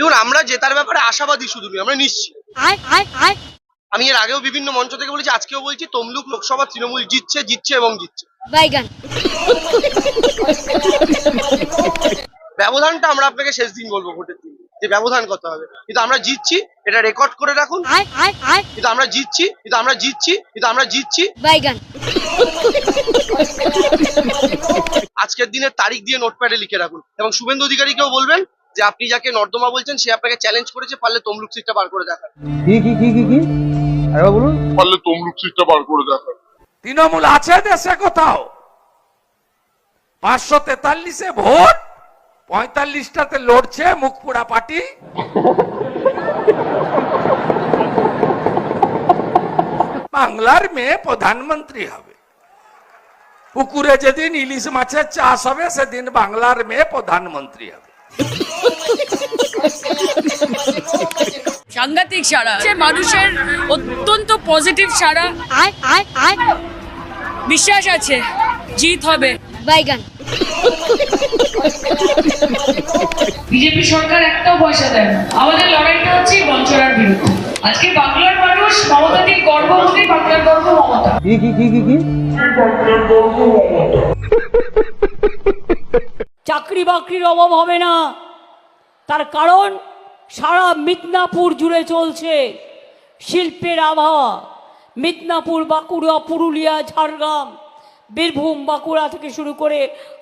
দেখুন আমরা জেতার ব্যাপারে আশাবাদী শুধু নই আমরা নিশ্চিত। I, আমি এর আগেও বিভিন্ন মঞ্চ থেকে বলেছি আজকেও বলছি তমলুক লোকসভা তৃণমূল জিতছে জিতছে এবং জিতছে. ব্যবধানটা আমরা আপনাকে শেষ দিন বলব ভোটের দিন। যে ব্যবধান কত হবে। কিন্তু আমরা জিতছি এটা রেকর্ড করে রাখুন। কিন্তু আমরা জিতছি কিন্তু আমরা জিতছি কিন্তু আমরা জিতছি. আজকের দিনের তারিখ দিয়ে নোটপ্যাডে লিখে রাখুন। এবং শুভেন্দু অধিকারীকেও বলবেন যে আপনি যাকে নর্দমা বলছেন সে আপনাকে চ্যালেঞ্জ করেছে পারলে তমলুক সিটটা বার করে দেখান। কি কি কি কি কি? আরেকবার বলুন। পারলে তমলুক সিটটা বার করে দেখান। তৃণমূল আছে দেশে কোথাও? পাঁচশো তেতাল্লিশে ভোট পঁয়তাল্লিশটাতে লড়ছে মুখপুরা পার্টি। বাংলার মেয়ে প্রধানমন্ত্রী হবে। পুকুরে যেদিন ইলিশ মাছের চাষ হবে সেদিন বাংলার মেয়ে প্রধানমন্ত্রী হবে। সাংঘাতিক সাড়া সে মানুষের অত্যন্ত পজিটিভ সাড়া I, I, I, বিশ্বাস আছে জিত হবে। Baigan. বিজেপি সরকার একটাও পয়সা দেয় না। আমাদের লড়াইটা হচ্ছে বঞ্চনার বিরুদ্ধে। আজকে বাংলার মানুষ মমতা দিয়ে গর্ববতী বাংলার গর্ব মমতা। কি কি কি কি কি? চাকরি বাকরির অভাব হবে না। তার কারণ, সারা মিদনাপুর জুড়ে চলছে শিল্পের আবহাওয়া। মিদনাপুর, বাঁকুড়া, পুরুলিয়া, ঝাড়গ্রাম। বীরভূম বাঁকুড়া থেকে শুরু করে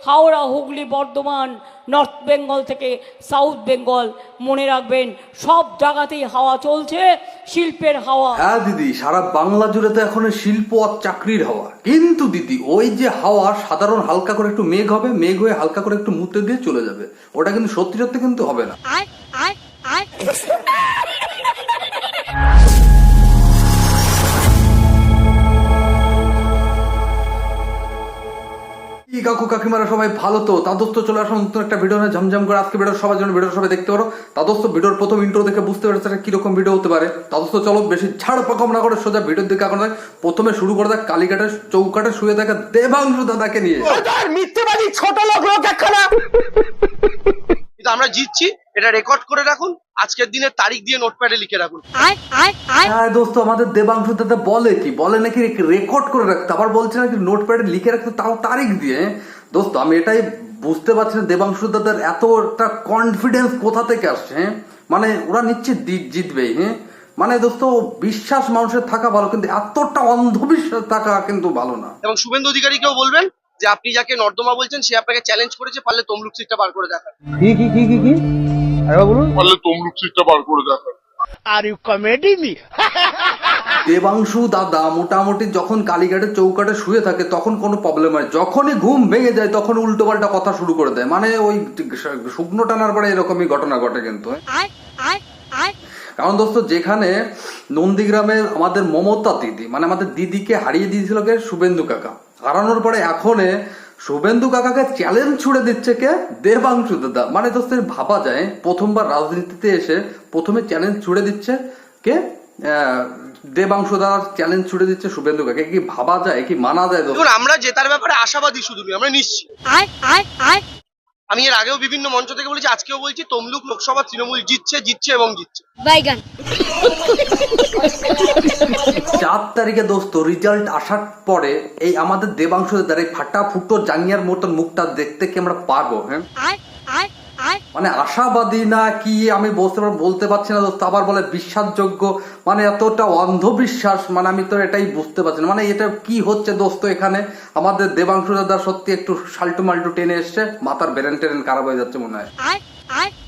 হাওড়া হুগলি বর্ধমান নর্থ বেঙ্গল থেকে সাউথ বেঙ্গল মনে রাখবেন সব জায়গাতেই হাওয়া চলছে শিল্পের হাওয়া। হ্যাঁ দিদি সারা বাংলা জুড়ে তো এখন শিল্প আর চাকরির হাওয়া। কিন্তু দিদি ওই যে হাওয়া সাধারণ হালকা করে একটু মেঘ হবে মেঘ হয়ে হালকা করে একটু মুতে দিয়ে চলে যাবে। ওটা কিন্তু সত্যি সত্যি কিন্তু হবে না। কি কাকু কাকিমারা সবাই ভালো তো? তাদস্ত চলে আসুন, নতুন একটা ভিডিও হয় ঝমঝম করে। আজকে ভিডিও সবার জন্য ভিডিও সবাই দেখতে পারো। তাদস্ত ভিডিওর প্রথম ইন্ট্রো দেখে বুঝতে পারছ এটা কীরকম ভিডিও হতে পারে। তাদস্ত চলো বেশি ছাড় পাকম না করে সোজা ভিডিওর দিকে এখন প্রথমে শুরু করে দেখ কালীঘাটের চৌকাটে শুয়ে থাকা দেবাংশু দাদাকে নিয়ে। কিন্তু আমরা জিতছি এটা রেকর্ড করে রাখুন আজকের দিনের তারিখ দিয়ে নোটপ্যাডে লিখে রাখুন। হ্যাঁ দোস্ত আমাদের দেবাংশু দাদা বলে কি বলে নাকি রেকর্ড করে রাখতে আবার বলছে নাকি নোটপ্যাডে লিখে রাখতে তাও তারিখ দিয়ে? দোস্ত আমি এটাই বুঝতে পারছি না দেবাংশু দাদার এত একটা কনফিডেন্স কোথা থেকে আসছে হ্যাঁ? মানে ওরা নিশ্চিত জি- জিতবেই হ্যাঁ? মানে দোস্ত বিশ্বাস মানুষের থাকা ভালো কিন্তু এতটা অন্ধবিশ্বাস থাকা কিন্তু ভালো না। এবং শুভেন্দু অধিকারীকেও বলবেন যে আপনি যাকে নর্দমা বলছেন সে আপনাকে চ্যালেঞ্জ করেছে পারলে তমলুক সিটটা বার করে দেখান। কি কি কি কি কি? আরেকবার বলুন। পারলে তমলুক সিটটা বার করে দেখান। দেবাংশু দাদা মোটামুটি যখন কালীঘাটের চৌকাটে শুয়ে থাকে তখন কোনো প্রবলেম হয়। যখনই ঘুম ভেঙে যায় তখন উল্টো পাল্টা কথা শুরু করে দেয়। মানে ওই শুকনো টানার পরে এরকমই ঘটনা ঘটে কিন্তু। কারণ দোস্ত যেখানে নন্দীগ্রামের আমাদের মমতা দিদি মানে আমাদের দিদিকে হারিয়ে দিয়েছিল কে? শুভেন্দু কাকা। হারানোর পরে এখন শুভেন্দু কাকাকে চ্যালেঞ্জ ছুড়ে দিচ্ছে কে? দেবাংশু দাদা। মানে দোস্তের ভাবা যায় প্রথমবার রাজনীতিতে এসে প্রথমে চ্যালেঞ্জ ছুড়ে দিচ্ছে কে? আহ, দেবাংশু দাদা চ্যালেঞ্জ ছুড়ে দিচ্ছে শুভেন্দু কাকে। কি ভাবা যায় কি মানা যায়? আমরা জেতার ব্যাপারে আশাবাদী শুধু আমরা নিশ্চিত। আমি এর আগেও বিভিন্ন মঞ্চ থেকে বলেছি আজকেও বলছি তমলুক লোকসভা তৃণমূল জিতছে জিতছে এবং জিতছে। বাইগান চার তারিখে দোস্ত রেজাল্ট আসার পরে এই আমাদের দেবাংশ দ্বারা এই ফাটা ফুটো জাঙ্গিয়ার মতন মুখটা দেখতে কি আমরা পারব হ্যাঁ? মানে আশাবাদী না কি আমি বলতে বলতে পারছি না দোস্ত আবার বলে বিশ্বাসযোগ্য। মানে এতটা অন্ধবিশ্বাস মানে আমি তো এটাই বুঝতে পারছি না। মানে এটা কি হচ্ছে দোস্ত এখানে? আমাদের দেবাংশু দাদা সত্যি একটু সাল্টু মাল্টু টেনে এসছে। মাথার বেরেন টেরেন খারাপ হয়ে যাচ্ছে মনে হয়।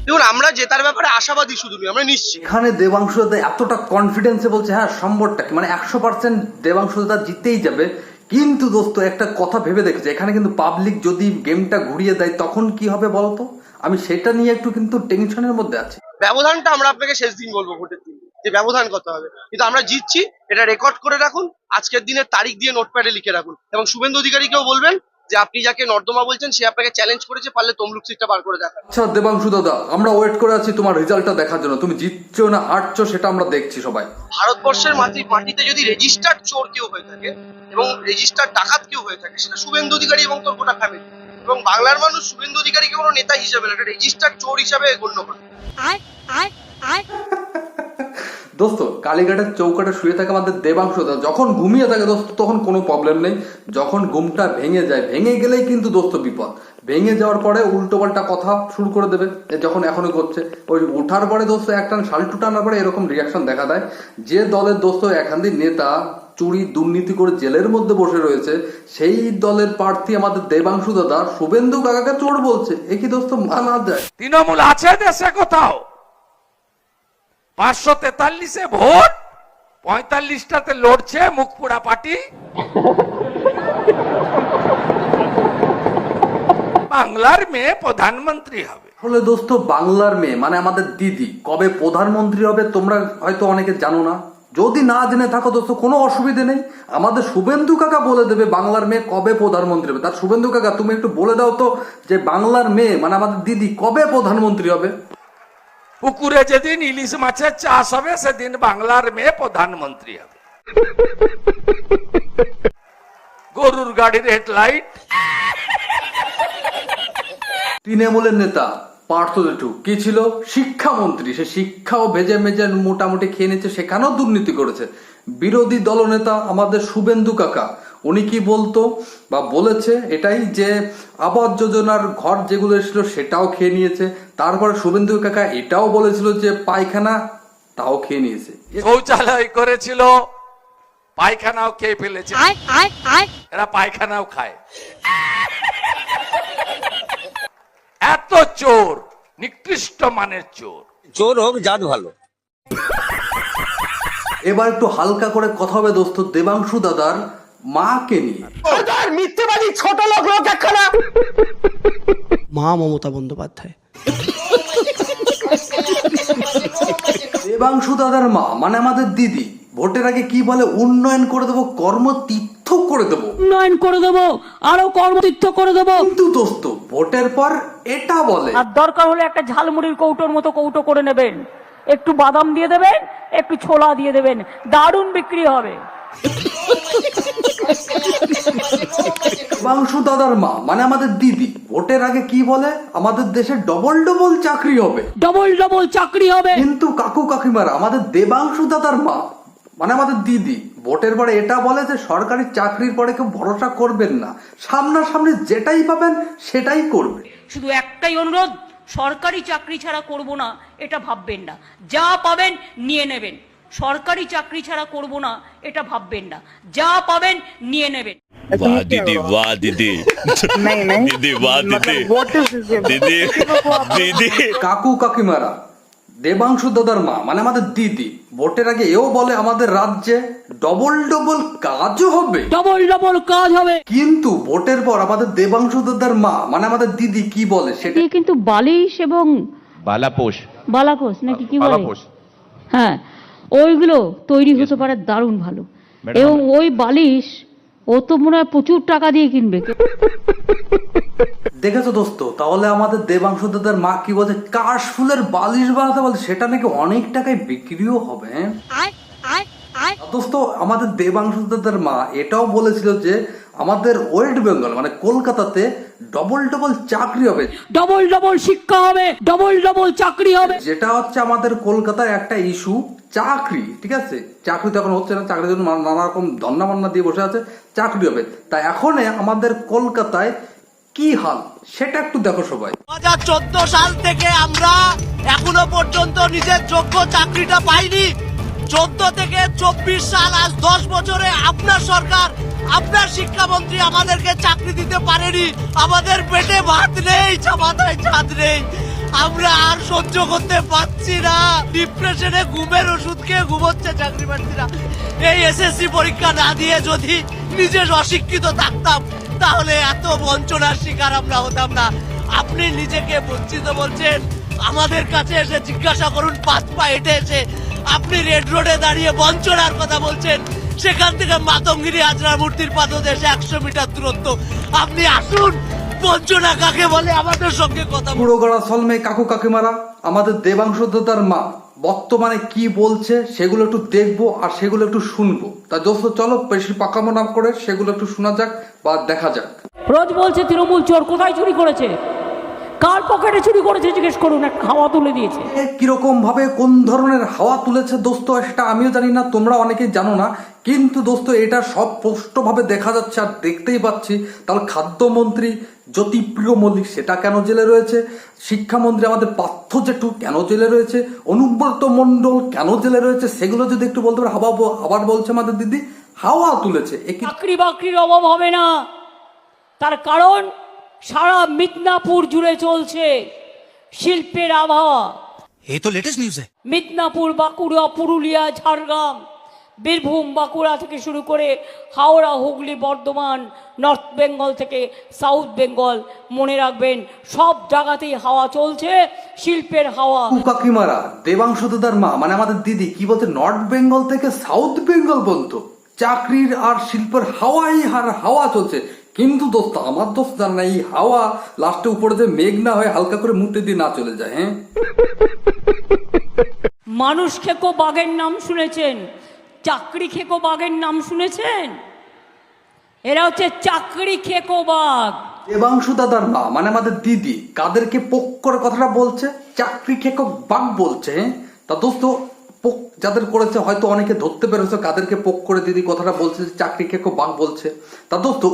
দেখুন আমরা জেতার ব্যাপারে আশাবাদী শুধু আমরা নিশ্চিত। এখানে দেবাংশু দাদা এতটা কনফিডেন্সে বলছে হ্যাঁ সম্ভবটা কি? মানে একশো পার্সেন্ট দেবাংশু দাদা জিতেই যাবে। কিন্তু দোস্ত একটা কথা ভেবে দেখেছে এখানে কিন্তু পাবলিক যদি গেমটা ঘুরিয়ে দেয় তখন কি হবে বলতো? আমি সেটা নিয়ে একটু কিন্তু টেনশনের মধ্যে আছি। ব্যবধানটা আমরা আপনাকে শেষ দিন বলব ভোটের দিন। যে ব্যবধান কত হবে। কিন্তু আমরা জিতছি এটা রেকর্ড করে রাখুন আজকের দিনের তারিখ দিয়ে নোটপ্যাডে লিখে রাখুন। এবং শুভেন্দু অধিকারীকেও বলবেন যে আপনি যাকে নর্দমা বলছেন সে আপনাকে চ্যালেঞ্জ করেছে পারলে তমলুক সিটটা বার করে দেখান। আচ্ছা দেবাংশু দাদা আমরা ওয়েট করে আছি তোমার রেজাল্টটা দেখার জন্য। তুমি জিতছো না হারছো সেটা আমরা দেখছি সবাই। ভারতবর্ষের মাটি মাটিতে যদি রেজিস্টার্ড চোর কেউ হয়ে থাকে এবং রেজিস্টার্ড ডাকাত কেউ হয়ে থাকে সেটা শুভেন্দু অধিকারী এবং তোর গোটা ফ্যামিলি এবং বাংলার মানুষ শুভেন্দু অধিকারীকে কোনো নেতা হিসেবে না একটা রেজিস্টার চোর হিসাবে গণ্য করে. দোস্ত কালীঘাটের চৌকাটে শুয়ে থাকে আমাদের দেবাংশ যখন ঘুমিয়ে থাকে দোস্ত তখন কোনো প্রবলেম নেই। যখন ঘুমটা ভেঙে যায় ভেঙে গেলেই কিন্তু দোস্ত বিপদ। ভেঙে যাওয়ার পরে উল্টো পাল্টা কথা শুরু করে দেবে যখন এখনই করছে ওই ওঠার পরে দোস্ত একটা শাল্টু টানার পরে এরকম রিয়াকশন দেখা দেয়। যে দলের দোস্ত এখান দিয়ে নেতা চুরি দুর্নীতি করে জেলের মধ্যে বসে রয়েছে সেই দলের প্রার্থী আমাদের দেবাংশু দাদা শুভেন্দু কাকাকে চোর বলছে। এ কি দোস্ত মানা যায়? তৃণমূল আছে দেশে কোথাও? পাঁচশো তেতাল্লিশে ভোট পঁয়তাল্লিশটাতে লড়ছে মুখপুরা পার্টি। বাংলার মেয়ে প্রধানমন্ত্রী হবে। আসলে দোস্ত বাংলার মেয়ে মানে আমাদের দিদি কবে প্রধানমন্ত্রী হবে তোমরা হয়তো অনেকে জানো না। যদি না জেনে থাকো দোস্ত কোনো অসুবিধে নেই। আমাদের শুভেন্দু কাকা বলে দেবে বাংলার মেয়ে কবে প্রধানমন্ত্রী হবে। তার শুভেন্দু কাকা তুমি একটু বলে দাও তো যে বাংলার মেয়ে মানে আমাদের দিদি কবে প্রধানমন্ত্রী হবে? পুকুরে যেদিন ইলিশ মাছের চাষ হবে সেদিন বাংলার মেয়ে প্রধানমন্ত্রী হবে। গরুর গাড়ির হেডলাইট। তৃণমূলের নেতা পার্থ জেঠু কি ছিল? শিক্ষামন্ত্রী। সে শিক্ষাও ভেজে মেজে মোটামুটি খেয়ে নিচ্ছে সেখানেও দুর্নীতি করেছে। বিরোধী দলনেতা আমাদের শুভেন্দু কাকা উনি কি বলতো বা বলেছে এটাই যে আবাস যোজনার ঘর যেগুলো এসেছিল সেটাও খেয়ে নিয়েছে। তারপরে শুভেন্দু কাকা এটাও বলেছিল যে পায়খানা তাও খেয়ে নিয়েছে। শৌচালয় করেছিল পায়খানাও খেয়ে ফেলেছে. এরা পায়খানাও খায়। এত চোর নিকৃষ্ট মানের চোর। চোর হোক জাত ভালো। এবার একটু হালকা করে কথা হবে দোস্ত দেবাংশু দাদার মাকে নিয়ে। মা মমতা বন্দ্যোপাধ্যায়। দেবাংশু দাদার মা মানে আমাদের দিদি ভোটের আগে কি বলে উন্নয়ন করে দেবো কর্ম তীর্থ করে দেবো। উন্নয়ন করে দেবো আরও কর্মতীর্থ করে দেবো। কিন্তু দোস্ত ভোটের পর এটা বলে। আর দরকার হলে একটা ঝালমুড়ির কৌটোর মতো কৌটো করে নেবেন। একটু বাদাম দিয়ে দেবেন একটু ছোলা দিয়ে দেবেন। দারুণ বিক্রি হবে। দেবাংশু দাদার মা মানে আমাদের দিদি ভোটের আগে কি বলে? আমাদের দেশে ডবল ডবল চাকরি হবে। ডবল ডবল চাকরি হবে। কিন্তু কাকু কাকিমারা আমাদের দেবাংশু দাদার মা মানে আমাদের দিদি ভোটের পরে এটা বলে যে সরকারি চাকরির পরে কেউ ভরসা করবেন না সামনাসামনি যেটাই পাবেন সেটাই করবে শুধু একটাই অনুরোধ সরকারি চাকরি ছাড়া করব না এটা ভাববেন না যা পাবেন নিয়ে নেবেন সরকারি চাকরি ছাড়া করব না এটা ভাববেন না যা পাবেন নিয়ে নেবেন वाह दीदी वाह दीदी दीदी वाह दीदी दीदी दीदी কাকু কাকিমারা দেবাংশু দাদার মা মানে আমাদের দিদি ভোটের আগে এও বলে আমাদের রাজ্যে ডবল ডবল কাজও হবে। ডবল ডবল কাজ হবে। কিন্তু ভোটের পর আমাদের দেবাংশু দাদার মা মানে আমাদের দিদি কি বলে সেটা কিন্তু বালিশ এবং বালাপোষ বালাকোষ নাকি কি বলে? হ্যাঁ ওইগুলো তৈরি হতে পারে দারুণ ভালো। এবং ওই বালিশ ও তো মনে হয় প্রচুর টাকা দিয়ে কিনবে। দেখেছ দোস্ত তাহলে আমাদের দেবাংশ দাদার মা কি বলছে? কাশ ফুলের বালিশ বানাতে বলছে সেটা নাকি অনেক টাকায় বিক্রিও হবে হ্যাঁ? দোস্ত আমাদের দেবাংশ দাদার মা এটাও বলেছিল যে আমাদের ওয়েস্ট বেঙ্গল মানে কলকাতাতে ডবল ডবল চাকরি হবে। ডবল ডবল শিক্ষা হবে ডবল ডবল চাকরি হবে। যেটা হচ্ছে আমাদের কলকাতায় একটা ইস্যু চাকরি ঠিক আছে? চাকরি তো এখন হচ্ছে না চাকরির জন্য নানা- রকম ধন্না মান্না দিয়ে বসে আছে চাকরি হবে। তা এখন আমাদের কলকাতায় কি হাল? সেটা একটু দেখো সবাই। চোদ্দ সাল থেকে আমরা এখনও পর্যন্ত নিজের যোগ্য চাকরিটা পাইনি। চোদ্দ থেকে চব্বিশ সাল আজ দশ বছরে আপনার সরকার আপনার শিক্ষামন্ত্রী আমাদেরকে চাকরি দিতে পারেনি। আমাদের পেটে ভাত নেই মাথায় ছাদ নেই। আমরা আর সহ্য করতে পারছি না। ডিপ্রেশনে ঘুমের ওষুধ খেয়ে ঘুমোচ্ছে চাকরি প্রার্থীরা। এই এসএসসি পরীক্ষা না দিয়ে যদি নিজে অশিক্ষিত থাকতাম, তাহলে এত বঞ্চনার শিকার আমরা হতাম না। আপনি নিজেকে বঞ্চিত বলছেন। আমাদের কাছে এসে জিজ্ঞাসা করুন, পাঁচ পা হেঁটে এসে। আপনি রেড রোডে দাঁড়িয়ে বঞ্চনার কথা বলছেন। সেখান থেকে মাতঙ্গিরি আজরার মূর্তির পাদদেশে একশো মিটার দূরত্ব। আপনি আসুন বঞ্চনা কাকে বলে আমাদের সঙ্গে কথা পুরো গড়া সলমে কাকু কাকিমারা আমাদের দেবাংশু দাদার মা বর্তমানে কি বলছে সেগুলো একটু দেখব আর সেগুলো একটু শুনব। তা দোস্ত চলো বেশি পাকামো না করে সেগুলো একটু শোনা যাক বা দেখা যাক। রোজ বলছে তৃণমূল চোর কোথায় চুরি করেছে? কার পকেটে চুরি করেছে জিজ্ঞেস করুন একটা হাওয়া তুলে দিয়েছে। কীরকম ভাবে কোন ধরনের হাওয়া তুলেছে দোস্ত সেটা আমিও জানি না তোমরা অনেকেই জানো না কিন্তু দোস্ত এটা সব স্পষ্টভাবে দেখা যাচ্ছে আর দেখতেই পাচ্ছি। তাহলে খাদ্যমন্ত্রী জ্যোতিপ্রিয় মল্লিক সেটা কেন জেলে রয়েছে? শিক্ষামন্ত্রী আমাদের পার্থ জেঠু কেন জেলে রয়েছে? অনুব্রত মণ্ডল কেন জেলে রয়েছে? সেগুলো যদি একটু বলতে পারে হাওয়া আবার বলছে আমাদের দিদি হাওয়া তুলেছে। চাকরি বাকরির অভাব হবে না। তার কারণ সারা মিদনাপুর জুড়ে চলছে শিল্পের আবহাওয়া। এ তো লেটেস্ট নিউজ মিদনাপুর বাঁকুড়া পুরুলিয়া ঝাড়গ্রাম বীরভূম বাঁকুড়া থেকে শুরু করে হাওড়া হুগলি বর্ধমান নর্থ বেঙ্গল থেকে সাউথ বেঙ্গল মনে রাখবেন সব জায়গাতেই হাওয়া চলছে শিল্পের হাওয়া। কাকিমারা দেবাংশ দাদার মা মানে আমাদের দিদি কি বলতে নর্থ বেঙ্গল থেকে সাউথ বেঙ্গল বলতো। চাকরির আর শিল্পের হাওয়াই হার হাওয়া চলছে। কিন্তু দোস্ত আমার দোস্ত জান না এই হাওয়া লাস্টে উপরে যে মেঘ না হয়ে হালকা করে মুতে দিয়ে না চলে যায় হ্যাঁ? মানুষ খেকো বাঘের নাম শুনেছেন? চাকরি খেকো বাঘের নাম শুনেছেন? এরা হচ্ছে চাকরি খেকো বাঘ। দেবাংশু দাদার মা মানে আমাদের দিদি কাদেরকে পোক করে কথাটা বলছে? চাকরি খেকো বাঘ বলছে হ্যাঁ? তা দোস্ত পোক যাদের করেছে, হয়তো অনেকে ধরতে পেরেছে, কাদেরকে পোক করে দিদি কথাটা বলছে, চাকরি খেকো, বাঘ বলছে। তা দোস্ত,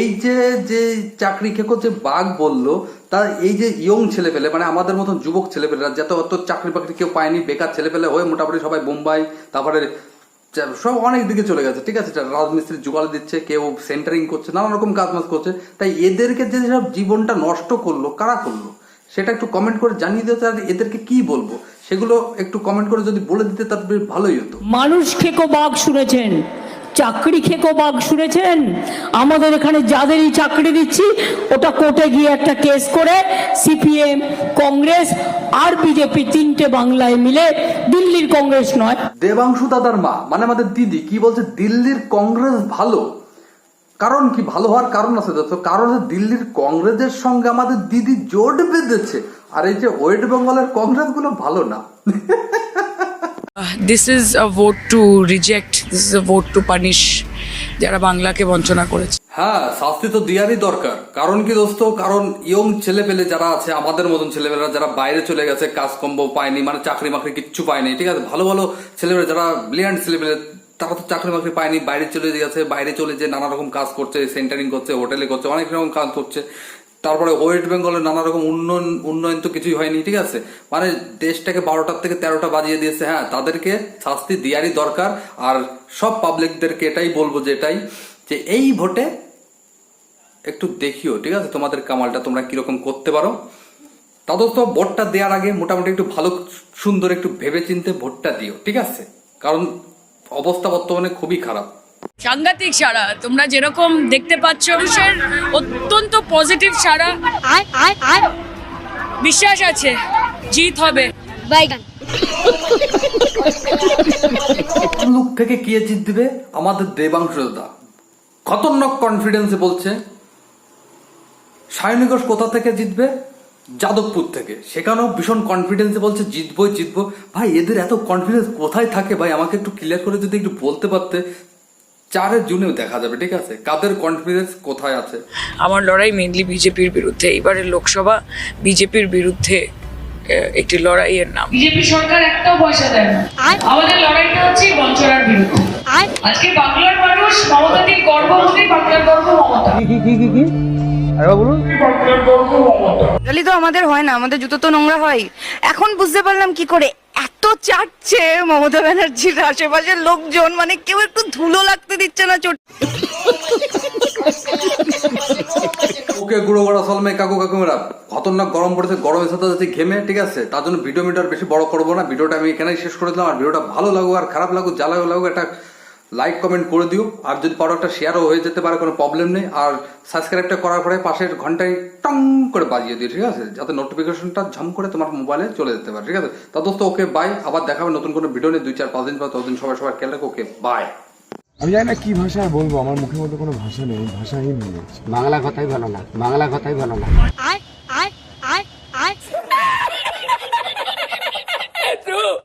এই যে যে চাকরি খেকো, যে বাঘ বলল, তা এই যে ইয়ং ছেলেপেলে মানে আমাদের মতন যুবক ছেলেপেলেরা, যাতে অত চাকরি বাকরি কেউ পায়নি, বেকার ছেলেপেলে হয়ে মোটামুটি সবাই বোম্বাই, তারপরে সব অনেক দিকে চলে গেছে, ঠিক আছে? রাজমিস্ত্রি জোগাড় দিচ্ছে, কেউ সেন্টারিং করছে, নানা রকম কাজ মাজ করছে। তাই এদেরকে যে সব জীবনটা নষ্ট করল, কারা করল? সেটা একটু কমেন্ট করে জানিয়ে দিতে আর এদেরকে কি বলব? সেগুলো একটু কমেন্ট করে যদি বলে দিতে তার বেশ ভালোই হতো। মানুষ খেকো বাঘ শুনেছেন চাকরি খেকো বাঘ শুনেছেন? আমাদের এখানে যাদেরই চাকরি দিচ্ছি ওটা কোর্টে গিয়ে একটা কেস করে সিপিএম কংগ্রেস আর বিজেপি তিনটে বাংলায় মিলে দিল্লির কংগ্রেস নয়। দেবাংশু দাদার মা মানে আমাদের দিদি কি বলছে দিল্লির কংগ্রেস ভালো। কারণ কি? ভালো হওয়ার কারণ আছে তো কারণ দিল্লির কংগ্রেসের সঙ্গে আমাদের দিদি জোট বেঁধেছে। আর এই যে ওয়েস্ট বেঙ্গলের কংগ্রেসগুলো ভালো না। This is a vote to reject this is a vote to punish যারা বাংলাকে বঞ্চনা করেছে। হ্যাঁ শাস্তি তো দেওয়ারই দরকার। কারণ কি দোস্ত? কারণ ইয়ং ছেলেপেলে যারা আছে আমাদের মতন ছেলেপেলেরা যারা বাইরে চলে গেছে কাজ কম্ব পায়নি মানে চাকরি বাকরি কিচ্ছু পায়নি ঠিক আছে? ভালো ভালো ছেলেপেলে যারা ব্রিলিয়ান্ট ছেলেপেলে তারা তো চাকরি বাকরি পায়নি বাইরে চলে গেছে বাইরে চলে যে নানা রকম কাজ করছে সেন্টারিং করছে হোটেলে করছে অনেক রকম কাজ করছে। তারপরে ওয়েস্ট বেঙ্গলের নানা রকম উন্নয়ন উন্নয়ন তো কিছুই হয়নি, ঠিক আছে? মানে দেশটাকে বারোটার থেকে তেরোটা বাজিয়ে দিয়েছে হ্যাঁ তাদেরকে শাস্তি দেওয়ারই দরকার, আর সব পাবলিকদেরকে এটাই বলব যে এটাই, যে এই ভোটে একটু দেখিও, ঠিক আছে? তোমাদের কামালটা তোমরা কীরকম করতে পারো। তা দোস্ত ভোটটা দেওয়ার আগে মোটামুটি একটু ভালো, সুন্দর একটু ভেবে চিনতে ভোটটা দিও, ঠিক আছে? কারণ অবস্থা বর্তমানে খুবই খারাপ। সাংঘাতিক সারা। তোমরা যেরকম দেখতে পাচ্ছ মানুষের অত্যন্ত পজিটিভ সারা। বিশ্বাস আছে জিত হবে। বাইগান লুক থেকে কে জিতবে আমাদের দেবাংশ দাদা। খতরনাক কনফিডেন্সে বলছে সায়নিকোষ কোথা থেকে জিতবে? যাদবপুর থেকে। সেখানেও ভীষণ কনফিডেন্সে বলছে জিতবই জিতবো। ভাই এদের এত কনফিডেন্স কোথায় থাকে? ভাই আমাকে একটু ক্লিয়ার করে যদি একটু বলতে পারতে চারের জুনেও দেখা যাবে ঠিক আছে? কাদের কনফিডেন্স কোথায় আছে? আমার লড়াই মেনলি বিজেপির বিরুদ্ধে। এবারের লোকসভা বিজেপির বিরুদ্ধে একটি লড়াইয়ের নাম। বিজেপি সরকার একটাও পয়সা দেয় না। আমাদের লড়াইটা হচ্ছে বঞ্চনার বিরুদ্ধে। আজকে বাংলার মানুষ মমতাদির গর্ভবতী বাংলার গর্ভ মমতা। কি কি কি কি তো আমাদের হয় না আমাদের জুতো তো নোংরা হয়। এখন বুঝতে পারলাম কি করে এত চাটছে মমতা ব্যানার্জির আশেপাশের লোকজন মানে কেউ একটু ধুলো লাগতে দিচ্ছে না চোট ওকে গুঁড়ো গড়া সলমে কাকু, কাকুমেরা, খতরনাক গরম পড়েছে, গরমের সাথে সাথে ঘেমে, ঠিক আছে? তার জন্য ভিডিও মিটার বেশি বড় করব না ভিডিওটা আমি এখানেই শেষ করে দিলাম, আর ভিডিওটা ভালো লাগুক আর খারাপ লাগুক, জ্বালাও লাগুক, একটা লাইক কমেন্ট করে দিও। আর যদি পারো একটা শেয়ারও হয়ে যেতে পারে কোনো প্রবলেম নেই। আর সাবস্ক্রাইবটা করার পরে পাশের ঘন্টায় টং করে বাজিয়ে দিও ঠিক আছে? যাতে নোটিফিকেশনটা ঝম করে তোমার মোবাইলে চলে যেতে পারে ঠিক আছে? তা দোস্ত ওকে বাই আবার দেখাবে নতুন কোনো ভিডিও নিয়ে দুই চার পাঁচ দিন পর। ততদিন সবাই সবার খেয়াল রাখো ওকে বাই আমি জানি না কি ভাষায় বলব। আমার মুখের মধ্যে কোনো ভাষা নেই ভাষাহীন হয়ে যাচ্ছে। বাংলা কথাই ভালো না বাংলা কথাই ভালো না।